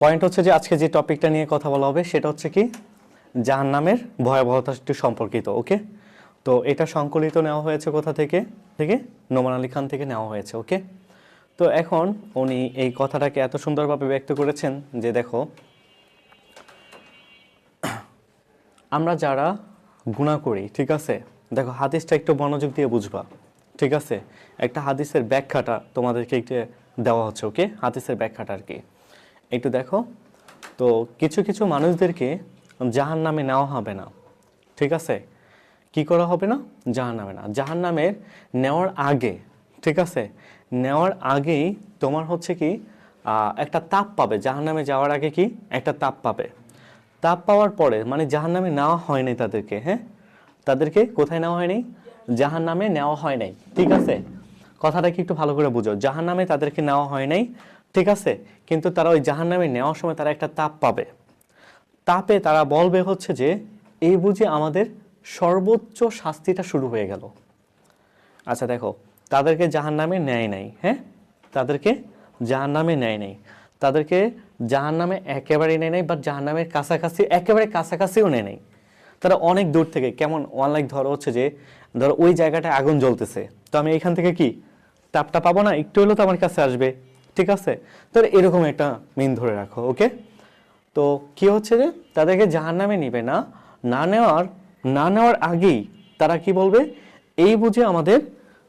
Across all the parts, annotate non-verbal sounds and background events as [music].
Point হচ্ছে যে আজকে যে টপিকটা নিয়ে কথা বলা হবে, সেটা হচ্ছে কি? জাহান্নামের ভয়াবহতা একটু সম্পর্কিত ওকে তো এটা সংকলিত নেওয়া হয়েছে কোথা থেকে? থেকে নোমান আলী খান থেকে নেওয়া হয়েছে ওকে তো এখন উনি এই কথাটাকে এত সুন্দরভাবে ব্যক্ত করেছেন যে দেখো, আমরা যারা গুণা করি, ঠিক আছে? দেখো, হাদিসটা একটু মনোযোগ দিয়ে বুঝবা, ঠিক আছে? একটা হাদিসের ব্যাখ্যাটা তোমাদেরকে একটু দেওয়া হচ্ছে ওকে হাদিসের ব্যাখ্যাটা আর কি। একটু দেখো। তো কিছু কিছু মানুষদেরকে জাহান নামে নেওয়া হবে না। ঠিক আছে? কি করা হবে না? জাহান নামে না। জাহান নামের নেওয়ার আগে, ঠিক আছে? নেওয়ার আগেই তোমার হচ্ছে কি একটা তাপ পাবে। জাহান নামে যাওয়ার আগে কি? একটা তাপ পাবে। তাপ পাওয়ার পরে মানে জাহান নামে নেওয়া হয় নাই তাদেরকে হ্যাঁ? তাদেরকে কোথায় নেওয়া হয়নি জাহান নামে নেওয়া হয় নাই। ঠিক আছে? কথাটা কি একটু ভালো করে বুঝো। জাহান নামে তাদেরকে নেওয়া হয় নাই। ঠিক আছে? কিন্তু তারা ওই জাহান নামে নেওয়ার সময় তারা একটা তাপ পাবে। তাপে তারা বলবে হচ্ছে যে, এই বুঝে আমাদের সর্বোচ্চ শাস্তিটা শুরু হয়ে গেল। আচ্ছা দেখো, তাদেরকে জাহান নামে নেয় নাই হ্যাঁ? তাদেরকে জাহান নামে নেয় নাই। তাদেরকে জাহান নামে একেবারে নেয় নাই বা জাহান নামের কাছাকাছি, একেবারে কাছাকাছিও নেয় নাই। তারা অনেক দূর থেকে, কেমন অনলাইক ধরো হচ্ছে যে, ধরো ওই জায়গাটায় আগুন জ্বলতেছে। তো আমি এখান থেকে কি, তাপটা পাবো না? একটু হলেও তো আমার কাছে আসবে। ঠিক আছে? তো এরকম একটা মিন ধরে রাখো, ওকে? তো কি হচ্ছে যে তাদেরকে জাহান নামে নিবে না। না নেওয়ার না নেওয়ার আগেই তারা কি বলবে? এই বুঝে আমাদের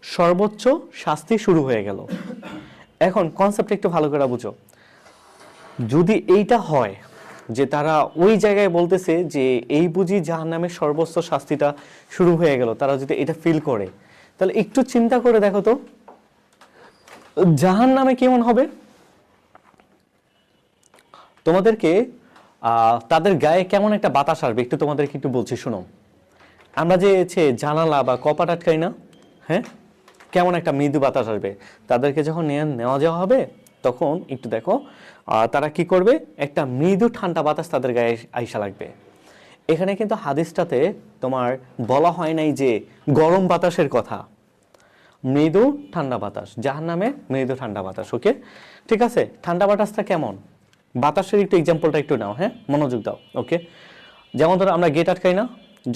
সর্বোচ্চ শাস্তি শুরু হয়ে গেল। এখন কনসেপ্ট একটু ভালো করে বুঝো। যদি এইটা হয় যে তারা ওই জায়গায় বলতেছে যে এই বুঝি জাহান নামের সর্বোচ্চ শাস্তিটা শুরু হয়ে গেল, তারা যদি এটা ফিল করে, তাহলে একটু চিন্তা করে দেখো তো। জাহান নামে কেমন হবে? তোমাদেরকে তাদের গায়ে কেমন একটা বাতাস আসবে? একটু তোমাদেরকে একটু বলছি, শোনো। আমরা যে হচ্ছে জানালা বা কপাট আটকাই না হ্যাঁ? কেমন একটা মৃদু বাতাস আসবে? তাদেরকে যখন নেওয়া যাওয়া হবে, তখন একটু দেখো তারা কি করবে? একটা মৃদু ঠান্ডা বাতাস তাদের গায়ে আইসা লাগবে। এখানে কিন্তু হাদিসটাতে তোমার বলা হয় নাই যে গরম বাতাসের কথা। মৃদু ঠান্ডা বাতাস যাহার নামে মৃদু ঠান্ডা বাতাস, ওকে? ঠিক আছে, ঠান্ডা বাতাসটা কেমন? বাতাসের একটু এক্সাম্পলটা একটু নাও হ্যাঁ? মনোযোগ দাও, ওকে? যেমন ধরো আমরা গেট আটকাই না,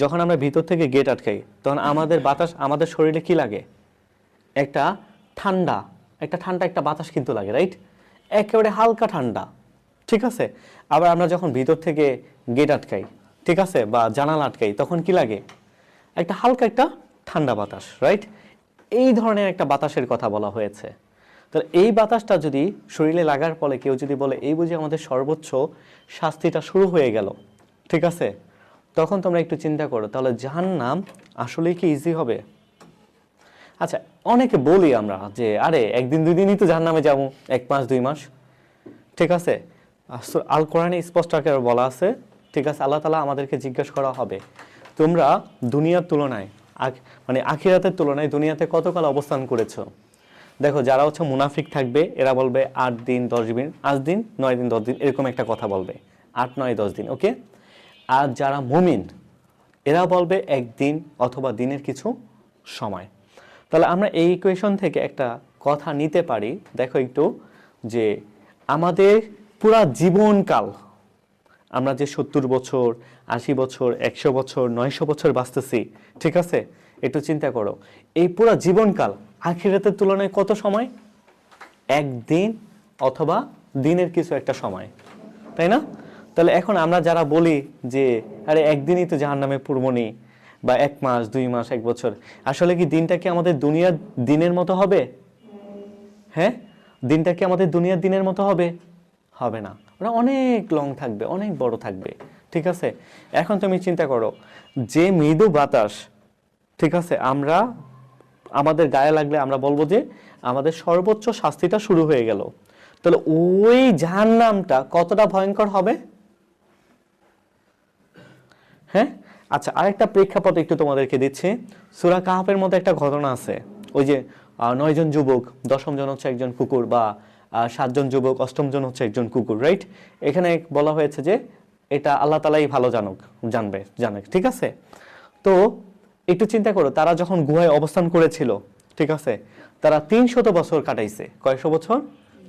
যখন আমরা ভিতর থেকে গেট আটকাই, তখন আমাদের বাতাস, আমাদের শরীরে কি লাগে? একটা ঠান্ডা একটা ঠান্ডা একটা বাতাস কিন্তু লাগে রাইট একেবারে হালকা ঠান্ডা, ঠিক আছে? আবার আমরা যখন ভিতর থেকে গেট আটকাই, ঠিক আছে? বা জানালা আটকাই, তখন কি লাগে? একটা হালকা একটা ঠান্ডা বাতাস রাইট এই ধরনের একটা বাতাসের কথা বলা হয়েছে। তো এই বাতাসটা যদি শরীরে লাগার ফলে কেউ যদি বলে, এই বুঝি আমাদের সর্বোচ্চ শাস্তিটা শুরু হয়ে গেল। ঠিক আছে? তখন তোমরা একটু চিন্তা করো, তাহলে জাহান্নাম আসলেই কি ইজি হবে? আচ্ছা অনেকে বলি আমরা যে, আরে, একদিন দুই দিনই তো জাহান্নামে যাব, এক মাস, দুই মাস। ঠিক আছে? আল কোরআনে স্পষ্ট আকারে বলা আছে, ঠিক আছে, আল্লাহ তালা আমাদেরকে জিজ্ঞাসা করা হবে, তোমরা দুনিয়ার তুলনায় মানে আখিরাতের তুলনায় দুনিয়াতে কতকাল অবস্থান করেছ? দেখো, যারা হচ্ছে মুনাফিক থাকবে, এরা বলবে আট দিন, দশ দিন আট দিন, নয় দিন, দশ দিন, এরকম একটা কথা বলবে। আট, নয়, দশ দিন, ওকে? আর যারা মুমিন, এরা বলবে একদিন অথবা দিনের কিছু সময়। তাহলে আমরা এই ইকুয়েশন থেকে একটা কথা নিতে পারি। দেখো একটু, যে আমাদের পুরা জীবনকাল আমরা যে সত্তর বছর, আশি বছর, একশো বছর, নয়শো বছর বাঁচতেছি, ঠিক আছে? একটু চিন্তা করো। এই পুরো জীবনকাল আখিরাতের তুলনায় কত সময়? একদিন অথবা দিনের কিছু একটা সময়। তাই না? তাহলে এখন আমরা যারা বলি যে, আরে, একদিনই তো জাহান নামে পূর্বনি বা এক মাস, দুই মাস, এক বছর। আসলে কি দিনটা কি আমাদের দুনিয়ার দিনের মতো হবে? হ্যাঁ? দিনটা কি আমাদের দুনিয়ার দিনের মতো হবে? হবে না। ওরা অনেক লং থাকবে, অনেক বড় থাকবে, ঠিক আছে? এখন তুমি চিন্তা করো, যে মৃদু বাতাস, ঠিক আছে, আমরা, আমাদের গায়ে লাগলে আমরা বলব যে আমাদের সর্বোচ্চ শাস্তিটা শুরু হয়ে গেল। তাহলে ওই জাহান্নামটা কতটা ভয়ঙ্কর হবে? হ্যাঁ? আচ্ছা আরেকটা প্রেক্ষাপট একটু তোমাদেরকে দিচ্ছি। সুরা কাহাফের মধ্যে একটা ঘটনা আছে। ওই যে নয়জন যুবক, দশম জন হচ্ছে একজন কুকুর বা সাতজন যুবক, অষ্টম জন হচ্ছে একজন কুকুর রাইট এখানে বলা হয়েছে যে এটা আল্লাহ তালাই ভালো জানুক, জানবে, জানে, ঠিক আছে? তো একটু চিন্তা করো, তারা যখন গুহায় অবস্থান করেছিল, ঠিক আছে? তারা তিনশত বছর কাটাইছে। কয়শো বছর?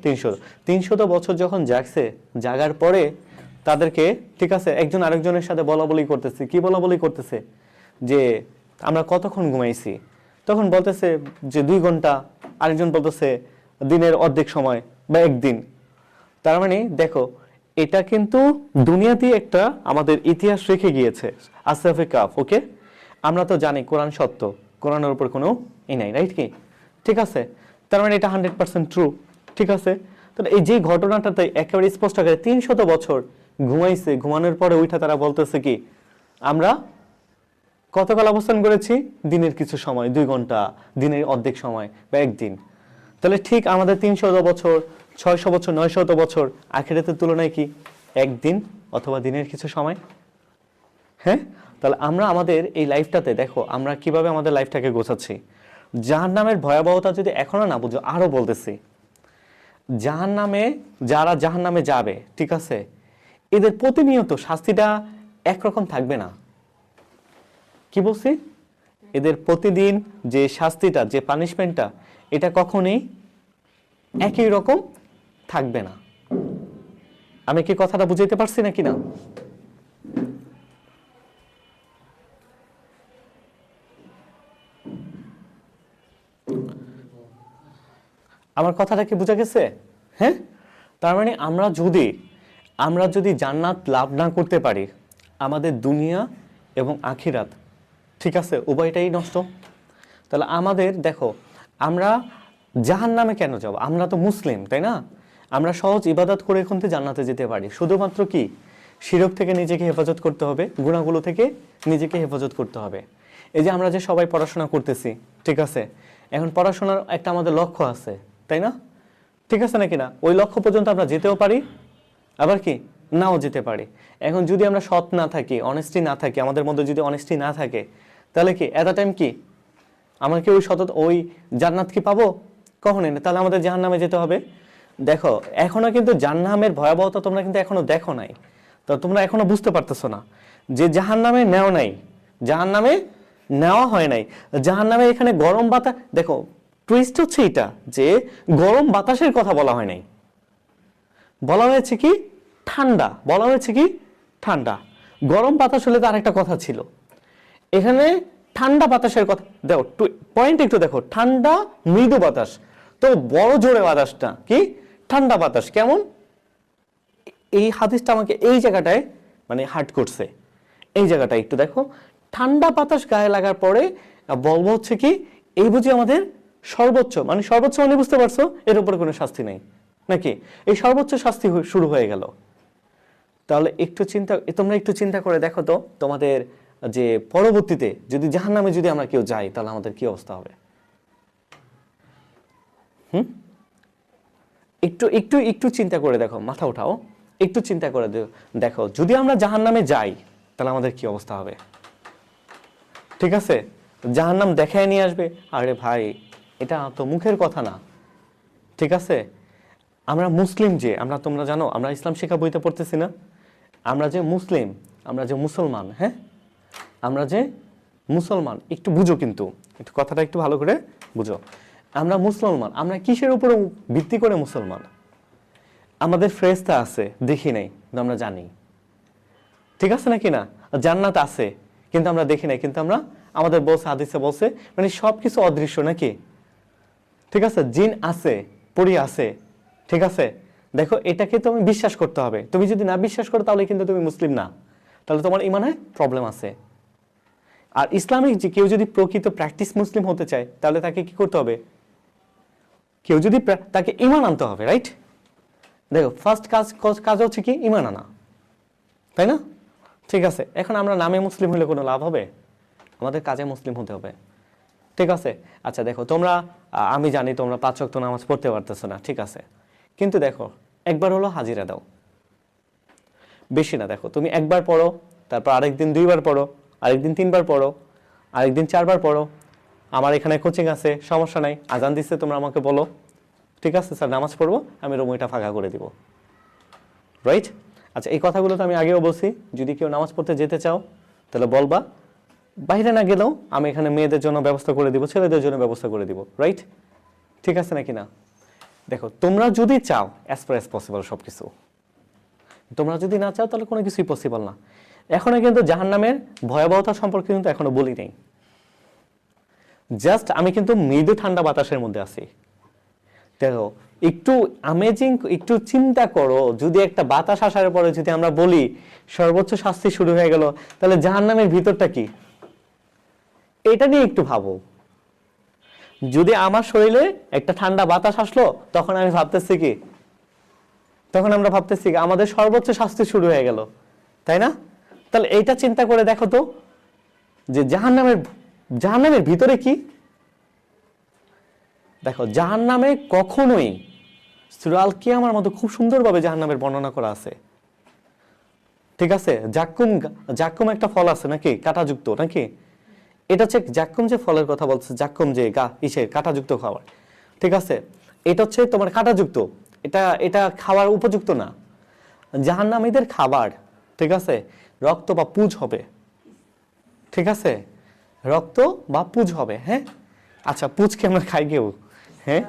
তিনশো। তিনশত বছর যখন জাগছে, জাগার পরে তাদেরকে, ঠিক আছে, একজন আরেকজনের সাথে বলা বলি করতেছে। কি বলা বলি করতেছে? যে আমরা কতক্ষণ ঘুমাইছি? তখন বলতেছে যে দুই ঘণ্টা, আরেকজন বলতেছে দিনের অর্ধেক সময় বা একদিন। তার মানে দেখো, এটা কিন্তু দুনিয়াতেই একটা আমাদের ইতিহাস রেখে গিয়েছে আসরাফে কাফ, ওকে? আমরা তো জানি কোরআন সত্য, কোরআনের উপর কোনো ই নাই রাইট কি? ঠিক আছে? তার মানে এটা হান্ড্রেড পার্সেন্ট ট্রু ঠিক আছে? তো এই যে ঘটনাটাতে একেবারে স্পষ্ট করে তিন শত বছর ঘুমাইছে, ঘুমানোর পরে উঠা তারা বলতেছে কি, আমরা কতকাল অবস্থান করেছি? দিনের কিছু সময়, দুই ঘণ্টা, দিনের অর্ধেক সময় বা একদিন। তাহলে ঠিক আমাদের তিনশো বছর ছয়শো বছর, নয়শত বছর আখেরাতের তুলনায় কি একদিন অথবা দিনের কিছু সময়? হ্যাঁ? তাহলে আমরা আমাদের এই লাইফটাতে দেখো, আমরা কীভাবে আমাদের লাইফটাকে গোছাচ্ছি। যার নামের ভয়াবহতা যদি এখনও না বুঝো, আরও বলতেছি। যাহার নামে যারা জাহান নামে যাবে, ঠিক আছে? এদের প্রতিনিয়ত শাস্তিটা একরকম থাকবে না। কি বলছি? এদের প্রতিদিন যে শাস্তিটা, যে পানিশমেন্টটা এটা কখনোই একই রকম থাকবে না। আমি কি কথাটা বুঝাইতে পারছি নাকি না? আমার কথাটা কি বোঝা গেছে? হ্যাঁ? তার মানে আমরা যদি আমরা যদি জান্নাত লাভ না করতে পারি, আমাদের দুনিয়া এবং আখিরাত, ঠিক আছে, উভয়টাই নষ্ট। তাহলে আমাদের, দেখো আমরা জাহান নামে কেন যাব? আমরা তো মুসলিম, তাই না? আমরা সহজ ইবাদত করে এখন থেকে জান্নাতে যেতে পারি। শুধুমাত্র কি? শিরক থেকে নিজেকে হেফাজত করতে হবে গুণাগুলো থেকে নিজেকে হেফাজত করতে হবে। এই যে আমরা যে সবাই পড়াশোনা করতেছি, ঠিক আছে? এখন পড়াশোনার একটা আমাদের লক্ষ্য আছে, তাই না? ঠিক আছে নাকি না? ওই লক্ষ্য পর্যন্ত আমরা যেতেও পারি, আবার কি? নাও যেতে পারি। এখন যদি আমরা সৎ না থাকি অনেস্টি না থাকি, আমাদের মধ্যে যদি অনেস্টি না থাকে, তাহলে কি? এত টাইম কি? আমরা কি ওই সত ওই জান্নাত কি পাবো? কখনই না। তাহলে আমাদের জাহান্নামে যেতে হবে। দেখো, এখনও কিন্তু জাহান্নামের ভয়াবহতা তোমরা কিন্তু এখনও দেখো নাই। তো তোমরা এখনও বুঝতে পারতেছো না যে জাহান্নামে নেও নাই। জাহান্নামে নেওয়া হয় নাই। জাহান্নামে এখানে গরম বাতাস দেখো টুইস্ট হচ্ছে এটা যে গরম বাতাসের কথা বলা হয় নাই। বলা হয়েছে কি? ঠান্ডা। বলা হয়েছে কি? ঠান্ডা। গরম বাতাস হলে তো আরেকটা কথা ছিল। এখানে ঠান্ডা বাতাসের কথা। দেখো পয়েন্ট একটু দেখো, ঠান্ডা, মৃদু বাতাস। তো বড় জোরে বাতাসটা কি? ঠান্ডা বাতাস, কেমন? এই হাদিসটা আমাকে এই জায়গাটায় মানে হার্ট করছে। এই জায়গাটা একটু দেখো। ঠান্ডা বাতাস গায়ে লাগার পরে বলব হচ্ছে কি, এই বুঝি আমাদের সর্বোচ্চ মানে সর্বোচ্চ মানে বুঝতে পারছ, এর উপরে কোনো শাস্তি নেই। নাকি? এই সর্বোচ্চ শাস্তি শুরু হয়ে গেল। তাহলে একটু চিন্তা, তোমরা একটু চিন্তা করে দেখো তো তোমাদের যে পরবর্তীতে যদি জাহান নামে যদি আমরা কেউ যাই, তাহলে আমাদের কি অবস্থা হবে? হুম? একটু একটু একটু চিন্তা করে দেখো, মাথা উঠাও। একটু চিন্তা করে দেখো, যদি আমরা জাহান নামে যাই, তাহলে আমাদের কি অবস্থা হবে? ঠিক আছে? জাহান নাম দেখায় নিয়ে আসবে, আরে ভাই, এটা তো মুখের কথা না। ঠিক আছে? আমরা মুসলিম যে, আমরা তোমরা জানো, আমরা ইসলাম শিক্ষা বইতে পড়তেছি না। আমরা যে মুসলিম, আমরা যে মুসলমান হ্যাঁ? আমরা যে মুসলমান, একটু বুঝো কিন্তু, একটু কথাটা একটু ভালো করে বুঝো। আমরা মুসলমান, আমরা কিসের উপরে ভিত্তি করে মুসলমান? আমাদের ফ্রেস্তা আছে, দেখি নাই, কিন্তু আমরা জানি। ঠিক আছে নাকি না? জান্নাত আছে, কিন্তু আমরা দেখি নাই, কিন্তু আমরা, আমাদের বলছে, হাদিসে বলছে মানে সব কিছু অদৃশ্য নাকি? ঠিক আছে, জিন আছে, পরি আছে, ঠিক আছে? দেখো, এটাকে তুমি বিশ্বাস করতে হবে। তুমি যদি না বিশ্বাস করো, তাহলে কিন্তু তুমি মুসলিম না। তাহলে তোমার ইমানে প্রবলেম আছে। আর ইসলামিক যে কেউ যদি প্রকৃত প্র্যাকটিস মুসলিম হতে চায়, তাহলে তাকে কি করতে হবে? কেউ যদি তাকে ইমান আনতে হবে রাইট দেখো ফার্স্ট কাজ কাজ- হচ্ছে কি? ইমান আনা। তাই না? ঠিক আছে, এখন আমরা নামে মুসলিম হলে কোনো লাভ হবে? আমাদের কাজে মুসলিম হতে হবে। ঠিক আছে? আচ্ছা দেখো, তোমরা আমি জানি তোমরা পাঁচ ওয়াক্ত নামাজ পড়তে পারতেছো না, ঠিক আছে? কিন্তু দেখো, একবার হলো হাজিরা দাও। বেশি না, দেখো, তুমি একবার পড়ো, তারপর আরেকদিন দুইবার পড়ো। আরেকদিন তিনবার পড়ো, আরেকদিন চারবার পড়ো। আমার এখানে কোচিং আছে, সমস্যা নাই, আজান দিচ্ছে তোমরা আমাকে বলো। ঠিক আছে স্যার, নামাজ পড়ব, আমি রুমটা ফাঁকা করে দিব। রাইট আচ্ছা এই কথাগুলো তো আমি আগেও বলছি, যদি কেউ নামাজ পড়তে যেতে চাও, তাহলে বলবা। বাইরে না গেলেও আমি এখানে মেয়েদের জন্য ব্যবস্থা করে দিব, ছেলেদের জন্য ব্যবস্থা করে দিব। রাইট ঠিক আছে নাকি না? দেখো, তোমরা যদি চাও অ্যাজ পার অ্যাজ পসিবল সব কিছু তোমরা যদি না চাও, তাহলে কোনো কিছুই পসিবল না। এখনও কিন্তু জাহান্নামের ভয়াবহতা সম্পর্কে কিন্তু এখনও বলি নেই। জাস্ট আমি কিন্তু মৃদু ঠান্ডা বাতাসের মধ্যে আছি। দেখো, একটু আমেজিং একটু চিন্তা করো, যদি একটা বাতাস আসার পরে যদি আমরা বলি সর্বোচ্চ শাস্তি শুরু হয়ে গেল, তাহলে জাহান্নামের ভিতরটা কি? এটা নিয়ে একটু ভাবো। যদি আমার শরীরে একটা ঠান্ডা বাতাস আসলো, তখন আমি ভাবতেছি কি? তখন আমরা ভাবতেছি আমাদের সর্বোচ্চ শাস্তি শুরু হয়ে গেল। তাই না? তাহলে এইটা চিন্তা করে দেখো তো যে জাহান্নামের জাহান্নামের ভিতরে কি? দেখো, জাহান্নামে কখনোই সুরাল কিয়ামার মতো খুব সুন্দরভাবে জাহান্নামের বর্ণনা করা আছে। ঠিক আছে? জাক্কুম জাক্কুম একটা ফল আছে নাকি? কাঁটাযুক্ত নাকি? এটা হচ্ছে, জাক্কুম যে ফলের কথা বলছে জাক্কুম যে গা ইসে কাঁটাযুক্ত খাবার। ঠিক আছে? এটা হচ্ছে তোমার কাঁটাযুক্ত। এটা এটা খাওয়ার উপযুক্ত না। জাহান্নামীদের খাবার, ঠিক আছে? রক্ত বা পুজ হবে। ঠিক আছে? রক্ত বা পুজ হবে হ্যাঁ? আচ্ছা পুজকে আমরা খাই কেউ? হ্যাঁ?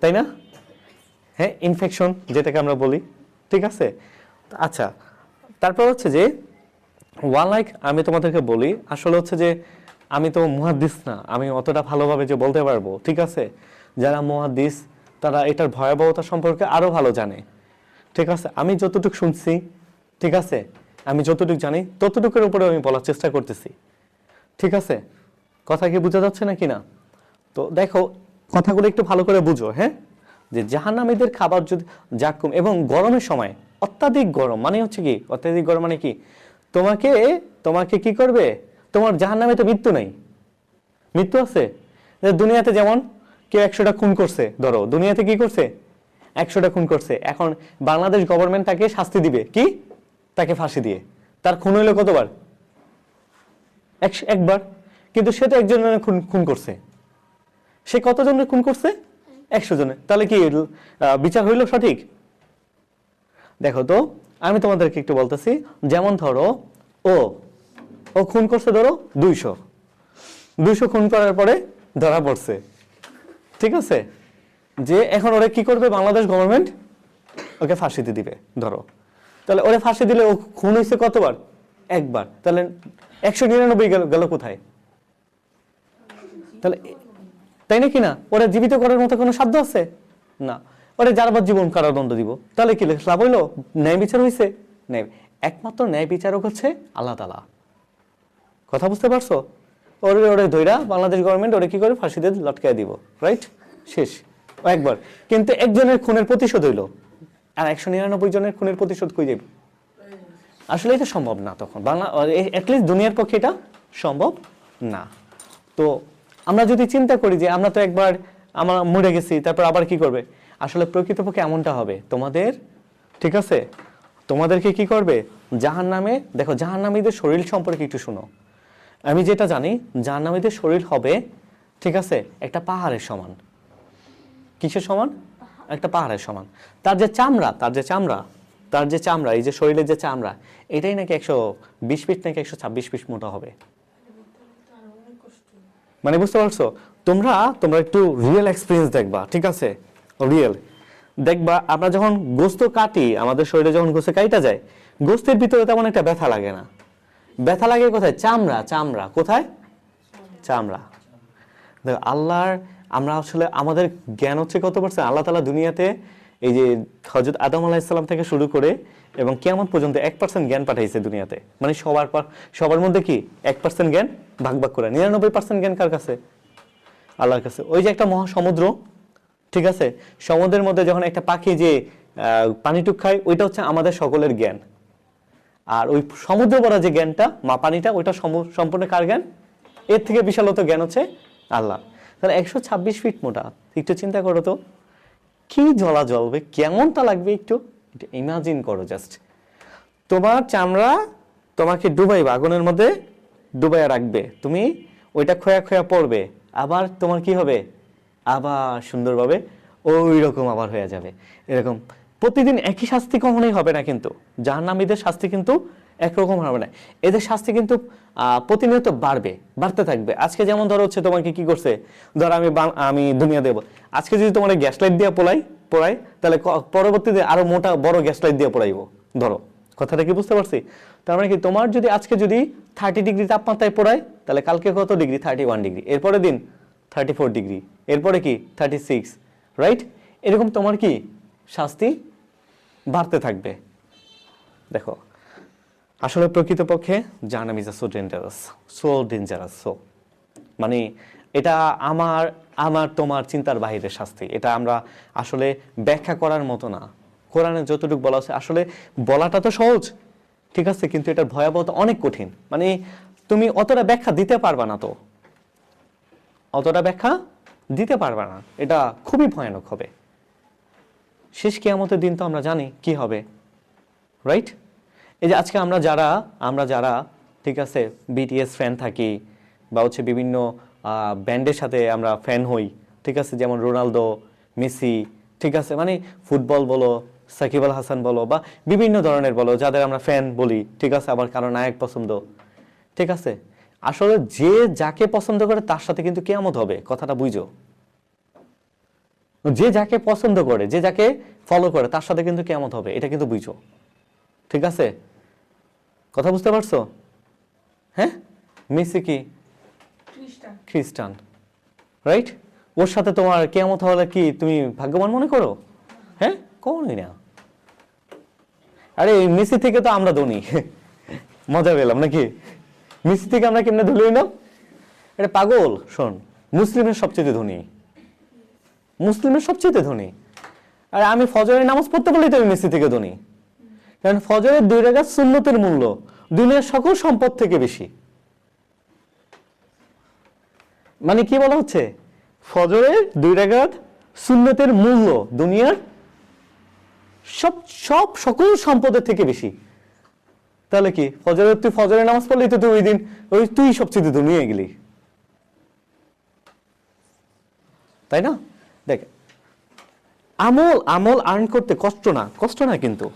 তাই না? হ্যাঁ ইনফেকশন যেটাকে আমরা বলি। ঠিক আছে? আচ্ছা তারপর হচ্ছে যে ওয়ান লাইক আমি তোমাদেরকে বলি, আসলে হচ্ছে যে, আমি তো মুহাদ্দিস না, আমি অতটা ভালোভাবে যে বলতে পারব, ঠিক আছে? যারা মুহাদ্দিস, তারা এটার ভয়াবহতা সম্পর্কে আরও ভালো জানে। ঠিক আছে? আমি যতটুকু শুনছি ঠিক আছে? আমি যতটুকু জানি, ততটুকুর উপরে আমি বলার চেষ্টা করতেছি। ঠিক আছে? কথা কি বোঝা যাচ্ছে নাকি না? তো দেখো, কথাগুলো একটু ভালো করে বুঝো হ্যাঁ? যে জাহান্নামীদের খাবার যদি জাকুম এবং গরমের সময়, অত্যাধিক গরম মানে হচ্ছে কি? অত্যাধিক গরম মানে কি? তোমাকে তোমাকে কি করবে? তোমার জাহান্নামে তো মৃত্যু নেই। মৃত্যু আছে? দুনিয়াতে যেমন কেউ একশোটা খুন করছে, ধরো, দুনিয়াতে কি করছে? একশোটা খুন করছে। এখন বাংলাদেশ গভর্নমেন্ট তাকে শাস্তি দিবে। কি? তাকে ফাঁসি দিয়ে। তার খুন হইল কতবার? একবার। কিন্তু সে তো একজনের খুন খুন করছে। সে কতজনের খুন করছে? একশো জনের। তাহলে কি বিচার হইল সঠিক? দেখো তো, আমি তোমাদেরকে একটু বলতেছি, যেমন ধরো, ও ও খুন করছে ধরো দুইশো। দুইশো খুন করার পরে ধরা পড়ছে। ঠিক আছে? যে এখন ওরা কি করবে? বাংলাদেশ গভর্নমেন্ট ওকে ফাঁসিতে দিবে, ধরো। তাহলে ওরে ফাঁসি দিলে ও খুন হয়েছে কতবার? একবার। তাহলে একশো নিরানব্বই গেল গেল কোথায়? তাহলে তাই নাকি না? ওরা জীবিত করার মতো কোনো সাধ্য আছে? না। ওরা যারবার জীবন কারাদণ্ড দিব। তাহলে কি লাভ হইল? ন্যায় বিচার হয়েছে ন্যায় একমাত্র ন্যায় বিচারক হচ্ছে আল্লাহ তালা কথা বুঝতে পারছ? ওরে ওরে ধৈরা বাংলাদেশ গভর্নমেন্ট ওরে কি করে? ফাঁসিতে লটকায় দিব। রাইট শেষ। একবার। কিন্তু একজনের খুনের প্রতিশোধ হইল। আর একশো নিরানব্বই জনের খুনের প্রতিশোধ কই যাবে আসলে এটা সম্ভব না তখন। বাংলা অ্যাটলিস্ট দুনিয়ার পক্ষে এটা সম্ভব না। তো আমরা যদি চিন্তা করি যে আমরা তো একবার আমরা মরে গেছি, তারপর আবার কি করবে? আসলে প্রকৃতপক্ষে এমনটা হবে। তোমাদের, ঠিক আছে? তোমাদেরকে কি করবে? জাহান নামে দেখো জাহান নামীদের শরীর সম্পর্কে একটু শোনো। আমি যেটা জানি জাহান নামীদের শরীর হবে, ঠিক আছে, একটা পাহাড়ের সমান। কিসের সমান? একটা পাহাড়ের সমান। তার যে চামড়া, তার যে চামড়া, তার যে চামড়া, এই যে শরীরের যে চামড়া, এটাই নাকি একশো বিশ ফিট নাকি একশো ছাব্বিশ ফিট মোটা হবে? মানে বুঝতে পারছ? তোমরা তোমরা একটু রিয়েল এক্সপিরিয়েন্স দেখবা, ঠিক আছে? রিয়েল দেখবা, আমরা যখন গোস্ত কাটি, আমাদের শরীরে যখন গোস্ত কাটা যায়, গোস্তের ভিতরে তেমন একটা ব্যথা লাগে না। ব্যথা লাগে কোথায়? চামড়া চামড়া। কোথায়? চামড়া। দেখো, আল্লাহর আমরা আসলে আমাদের জ্ঞান হচ্ছে কত পার্সেন্ট আল্লাহ তালা দুনিয়াতে এই যে হজরত আদম আলাহিসাল্লাম থেকে শুরু করে এবং কেমন পর্যন্ত এক পার্সেন্ট জ্ঞান পাঠাইছে দুনিয়াতে। মানে সবার সবার মধ্যে কি এক পার্সেন্ট জ্ঞান? ভাগ ভাগ করে। নিরানব্বই পার্সেন্ট জ্ঞান কার কাছে? আল্লাহর কাছে। ওই যে একটা মহাসমুদ্র, ঠিক আছে? সমুদ্রের মধ্যে যখন একটা পাখি যে পানিটুক খায়, ওইটা হচ্ছে আমাদের সকলের জ্ঞান। আর ওই সমুদ্র ভরা যে জ্ঞানটা, মা পানিটা, ওইটা সম- সম্পূর্ণ কার জ্ঞান? এর থেকে বিশালত জ্ঞান হচ্ছে আল্লাহ তাহলে একশো ছাব্বিশ ফিট মোটা। একটু চিন্তা করো তো, কি জলা জ্বলবে কেমনটা লাগবে একটু? ইমাজিন করো জাস্ট তোমার চামড়া তোমাকে ডুবাইবে, আগুনের মধ্যে ডুবাইয়া রাখবে। তুমি ওইটা খোয়া খোয়া পড়বে, আবার তোমার কি হবে? আবার সুন্দরভাবে ওই রকম আবার হয়ে যাবে। এরকম। প্রতিদিন একই শাস্তি কখনোই হবে না কিন্তু। জাহান্নামীদের শাস্তি কিন্তু একরকম হবে না। এদের শাস্তি কিন্তু প্রতিনিয়ত বাড়বে, বাড়তে থাকবে। আজকে যেমন ধরো হচ্ছে তোমাকে কি করছে? ধরো আমি আমি দুনিয়া দেব। আজকে যদি তোমার গ্যাস লাইট দিয়ে পোলাই পোড়াই তাহলে পরবর্তীতে আরও মোটা বড় গ্যাস লাইট দিয়ে পোড়াইবো। ধরো, কথাটা কি বুঝতে পারছি? তার মানে কি, তোমার যদি আজকে যদি থার্টি ডিগ্রি তাপমাত্রায় পোড়ায়, তাহলে কালকে কত ডিগ্রি থার্টি ওয়ান ডিগ্রি এরপরে দিন থার্টি ফোর ডিগ্রি এরপরে কি? থার্টি সিক্স রাইট এরকম তোমার কি শাস্তি বাড়তে থাকবে। দেখো আসলে প্রকৃতপক্ষে জাহান্নাম is so dangerous so dangerous so মানে এটা আমার আমার, তোমার চিন্তার বাহিরের শাস্তি। এটা আমরা আসলে ব্যাখ্যা করার মতো না। কোরআনে যতটুকু বলা আছে, আসলে বলাটা তো সহজ, ঠিক আছে, কিন্তু এটার ভয়াবহতা অনেক কঠিন। মানে তুমি অতটা ব্যাখ্যা দিতে পারবা না তো। অতটা ব্যাখ্যা দিতে পারবা না। এটা খুবই ভয়ানক হবে। শেষ কেয়ামতের দিন তো আমরা জানি কি হবে। রাইট এই যে আজকে আমরা যারা আমরা যারা, ঠিক আছে বিটিএস ফ্যান থাকি বা হচ্ছে বিভিন্ন ব্যান্ডের সাথে আমরা ফ্যান হই, ঠিক আছে, যেমন রোনালদো, মেসি, ঠিক আছে মানে ফুটবল বলো, সাকিব আল হাসান বলো বা বিভিন্ন ধরনের বলো, যাদের আমরা ফ্যান বলি, ঠিক আছে, আবার কারও নায়ক পছন্দ, ঠিক আছে? আসলে যে যাকে পছন্দ করে তার সাথে কিন্তু কেয়ামত হবে, কথাটা বুঝো। যে যাকে পছন্দ করে, যে যাকে ফলো করে, তার সাথে কিন্তু কেমন হবে, এটা কিন্তু বুঝো, ঠিক আছে? কথা বুঝতে পারছ? হ্যাঁ? মেসি কি? খ্রিস্টান। রাইট ওর সাথে তোমার কেমত হলে কি তুমি ভাগ্যবান মনে করো? হ্যাঁ? কখনোই না। আরে মেসি থেকে তো আমরা ধনী। [laughs] মজা পেলাম নাকি? মেসি থেকে আমরা কেমনে ধনী হইলাম? এটা পাগল শোন মুসলিমের সবচেয়ে ধনী। মুসলিমের সবচেয়ে ধনী। আর আমি ফজরের নামাজ পড়তে বলি তো আমি মেসি থেকে ধনী। কারণ ফজরের দুই রেখা সুন্নতের মূল্য। দুনিয়ার সকল সম্পদ থেকে বেশি। মানে কি বলা হচ্ছে? ফজরের দুই রাকাত সুন্নতের মূল্য দুনিয়ার সব সব সকল সম্পদের থেকে বেশি। তাহলে কি? ফজরের, তুই ফজরের নামাজ পড়লেই তো তুই ওই দিন, ওই তুই সবচেয়ে ধনী হয়ে গেলি। তাই না? দেখ, আমল আমল আর্ন করতে কষ্ট না কষ্ট না কিন্তু।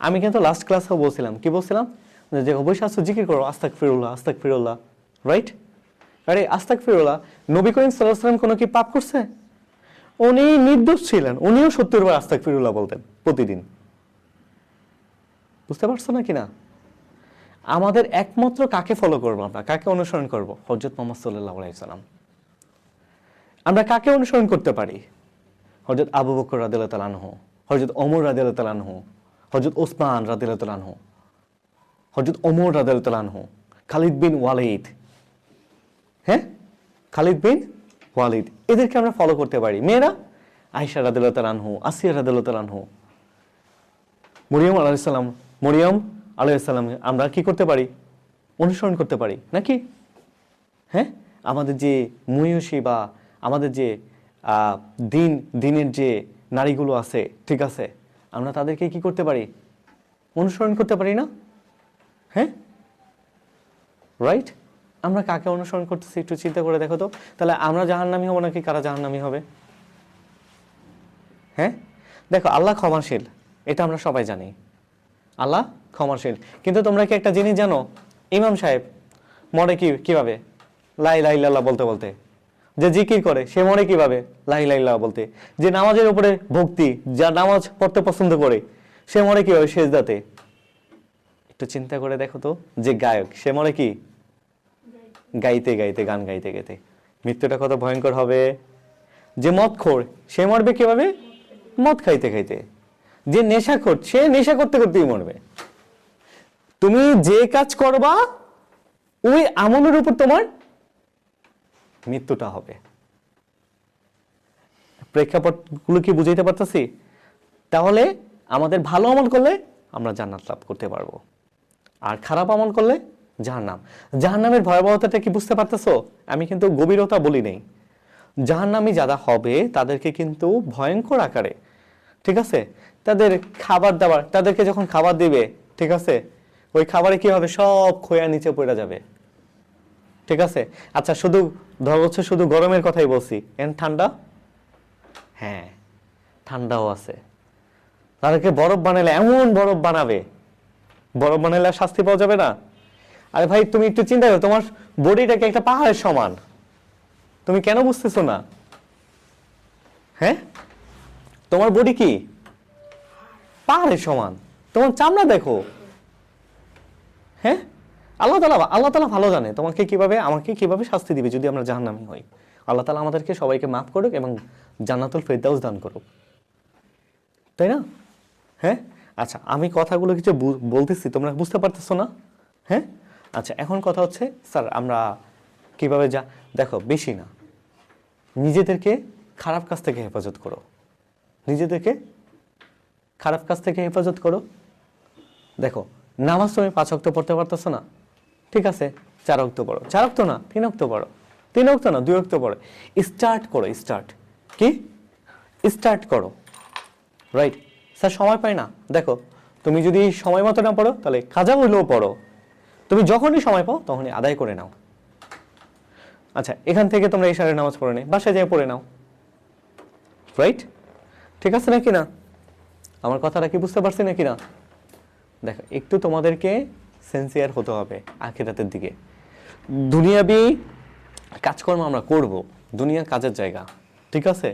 আমি কিন্তু লাস্ট ক্লাসেও বলছিলাম, কি বলছিলাম? যে অবশ্যই জিকির করো, আস্তাক ফিরুল্লাহ আস্তাক ফিরুল্লাহ রাইট আরে আস্তাক ফিরুল্লাহ, নবী করিম সাল্লাহ সাল্লাম কোনো কি পাপ করছে? উনি নির্দোষ ছিলেন, উনিও সত্তর বার আস্তাক ফিরুল্লাহ বলতেন প্রতিদিন। বুঝতে পারছ না কিনা? আমাদের একমাত্র কাকে ফলো করব আমরা? কাকে অনুসরণ করব? হজরত মোহাম্মদ সাল্লাহ আলাইসাল্লাম আমরা কাকে অনুসরণ করতে পারি? হজরত আবু বকর রাদিল্লাহ তালানহু হজরত ওমর রাদিল্লাহ তালানহু হজরত ওসমান রাদিল্লাহ হজরত ওমর রাদিল্লাহ খালিদ বিন ওয়ালিদ হ্যাঁ? খালিদ বিন ওয়ালিদ, এদেরকে আমরা ফলো করতে পারি। মেয়েরা? আয়সা রাদিল্লাহ আসিয়া রাদিল্লাহ মরিয়ম আলাইসাল্লাম মরিয়ম আলাইসাল্লাম আমরা কি করতে পারি? অনুসরণ করতে পারি, নাকি? হ্যাঁ? আমাদের যে মহিষী বা আমাদের যে দিন, দিনের যে নারীগুলো আছে, ঠিক আছে? আমরা তাদেরকে কি করতে পারি? অনুসরণ করতে পারি না? হ্যাঁ? রাইট আমরা কাকে অনুসরণ করতেছি একটু চিন্তা করে দেখো তো। তাহলে আমরা জাহান্নামী হব নাকি কারা জাহান্নামী হবে? হ্যাঁ? দেখো, আল্লাহ ক্ষমাশীল, এটা আমরা সবাই জানি। আল্লাহ ক্ষমাশীল। কিন্তু তোমরা কি একটা জিনিস জানো? ইমাম সাহেব মরে কি, কীভাবে? লাই লাই বলতে বলতে। যে জিকির করে, সে মরে কীভাবে? লাই লাই লাল্লাহ বলতে। যে নামাজের উপরে ভক্তি, যা নামাজ পড়তে পছন্দ করে, সে মরে কীভাবে? সেজদাতে। একটু চিন্তা করে দেখো তো, যে গায়ক, সে মরে কি? গাইতে গাইতে, গান গাইতে গাইতে। মৃত্যুটা কত ভয়ঙ্কর হবে। যে মদ খোর সে মরবে কীভাবে? মদ খাইতে খাইতে। যে নেশাখোর, সে নেশা করতে, করতেই মরবে। তুমি যে কাজ করবা, ওই আমলের উপর তোমার মৃত্যুটা হবে। প্রেক্ষাপটগুলো কি বুঝাইতে পারতেছি? তাহলে আমাদের ভালো আমল করলে আমরা জান্নাত লাভ করতে পারব। আর খারাপ আমল করলে জাহান্নাম। জাহান্নামের ভয়াবহতাটা কি বুঝতে পারতেছো? আমি কিন্তু গভীরতা বলি নেই। জাহান্নামি যারা হবে তাদেরকে কিন্তু ভয়ঙ্কর আকারে, ঠিক আছে? তাদের খাবার দাবার, তাদেরকে যখন খাবার দিবে, ঠিক আছে? ওই খাবারে কি হবে? সব খোয়া নিচে পড়ে যাবে। ঠিক আছে? আচ্ছা শুধু ধর হচ্ছে শুধু গরমের কথাই বলছি। এন ঠান্ডা? হ্যাঁ ঠান্ডাও আছে। তাদেরকে বরফ বানালে এমন বরফ বানাবে। বরফ বানালে শাস্তি পাওয়া যাবে না। আরে ভাই, তুমি একটু চিন্তা করো, তোমার বডিটাকে একটা পাহাড়ের সমান? তুমি কেন বুঝতেছো না? হ্যাঁ? তোমার বডি কি? পাহাড়ের সমান। তোমার চামড়া দেখো। হ্যাঁ? আল্লাহ তালা আল্লাহ তালা ভালো জানে। তোমাকে কীভাবে আমাকে কীভাবে শাস্তি দিবে যদি আমরা জাহান্নামী হই? আল্লাহ তালা আমাদেরকে সবাইকে মাফ করুক এবং জান্নাতুল ফেরদাউস দান করুক। তাই না? হ্যাঁ? আচ্ছা আমি কথাগুলো কিছু বলতেছি, তোমরা বুঝতে পারতেছো না? হ্যাঁ? আচ্ছা এখন কথা হচ্ছে, স্যার, আমরা কীভাবে যা দেখো, বেশি না। নিজেদেরকে খারাপ কাজ থেকে হেফাজত করো। নিজেদেরকে খারাপ কাজ থেকে হেফাজত করো। দেখো, নামাজ তুমি পাঁচ অক্ট পড়তে পারতেছো না। ঠিক আছে? চার অক্ট পড়ো চার অক্ট না তিন অক্ট পড়ো তিন অক্ট না দুই অক্ট পড়ো স্টার্ট করো স্টার্ট কি? স্টার্ট করো। রাইট স্যার, সময় পাই না। দেখো, তুমি যদি সময় মতো না পড়ো, তাহলে কাজা হইলেও পড়ো। তুমি যখনই সময় পাও, তখনই আদায় করে নাও। আচ্ছা এখান থেকে তোমরা ইশারের নামাজ পড়ে নেই বাসায় যেয়ে পড়ে নাও। রাইট ঠিক আছে নাকি না? আমার কথাটা কি বুঝতে পারছি নাকি না? দেখো, একটু তোমাদেরকে সেন্সিয়ার হতে হবে আখিরাতের দিকে। দুনিয়াবি কাজকর্ম আমরা করব, দুনিয়া কাজের জায়গা, ঠিক আছে?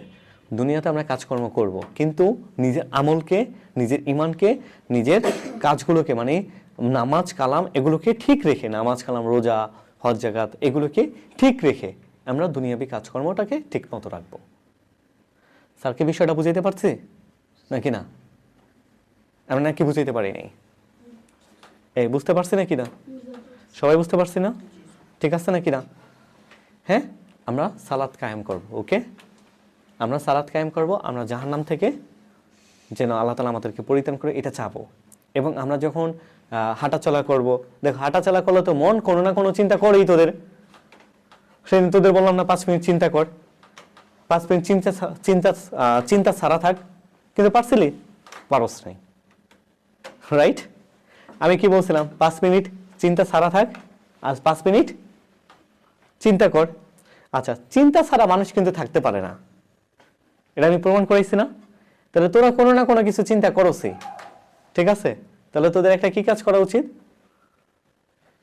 দুনিয়াতে আমরা কাজকর্ম করব, কিন্তু নিজের আমলকে, নিজের ইমানকে নিজের কাজগুলোকে মানে নামাজ, কালাম, এগুলোকে ঠিক রেখে, নামাজ, কালাম, রোজা, হজ জাগাত এগুলোকে ঠিক রেখে আমরা দুনিয়াবি কাজকর্মটাকে ঠিক মতো রাখব। স্যারকে বিষয়টা বুঝাইতে পারছি? নাকি না? আমরা নাকি বুঝাইতে পারি নাই? এই, বুঝতে পারছি না? সবাই বুঝতে পারছি না? ঠিক আছে না? হ্যাঁ? আমরা সালাদ কায়েম করব, ওকে? আমরা সালাদ কায়েম করব, আমরা জাহান্নাম থেকে যেন আল্লাহ তালা আমাদেরকে পরিত্রাণ করে, এটা চাবো। এবং আমরা যখন হাঁটাচলা করব, দেখো, হাঁটাচলা করলে তো মন কোনো না কোনো চিন্তা করেই তোদের। সেদিন তোদের বললাম না, পাঁচ মিনিট চিন্তা কর। পাঁচ মিনিট চিন্তা চিন্তা চিন্তা ছাড়া থাক। কিন্তু পারছিলি? পারস নাই। রাইট আমি কি বলছিলাম? পাঁচ মিনিট চিন্তা ছাড়া থাক। আজ পাঁচ মিনিট চিন্তা কর। আচ্ছা চিন্তা ছাড়া মানুষ কিন্তু থাকতে পারে না। এটা আমি প্রমাণ করেছি না। তাহলে তোরা কোনো না কোনো কিছু চিন্তা করছি ঠিক আছে? তাহলে তোদের একটা কি কাজ করা উচিত?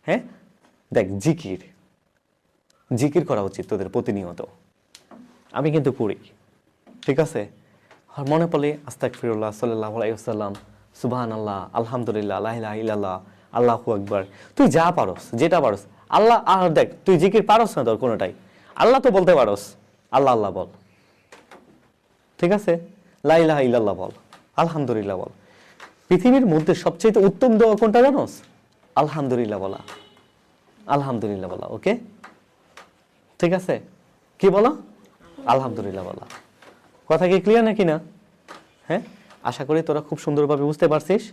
হ্যাঁ? দেখ, জিকির। জিকির করা উচিত তোদের প্রতিনিয়ত। আমি কিন্তু করি। ঠিক আছে? আর মনে পড়লে আস্তাক ফিরুল্লাহ সাল্লাহ আলাইসাল্লাম সুবাহান আল্লাহ আলহামদুলিল্লাহ আল্লাহ আল্লাহু আকবার। তুই যা পারস, যেটা পারস, আল্লাহ, আর দেখ, তুই জিকির পারস না তোর কোনোটাই? আল্লাহ তো বলতে পারস, আল্লাহ আল্লাহ বল। ঠিক আছে? লাইলাহ ইল্লাল্লাহ বল, আলহামদুলিল্লাহ বল। পৃথিবীর মধ্যে সবচেয়ে উত্তম দোয়া কোনটা জানোস? আলহামদুলিল্লাহ বলা। আলহামদুলিল্লাহ বলা, ওকে? ঠিক আছে? কি বলো? আলহামদুলিল্লাহ বলা। কথা কি ক্লিয়ার নাকি না? হ্যাঁ? আশা করি তোরা খুব সুন্দরভাবে বুঝতে পারছিস।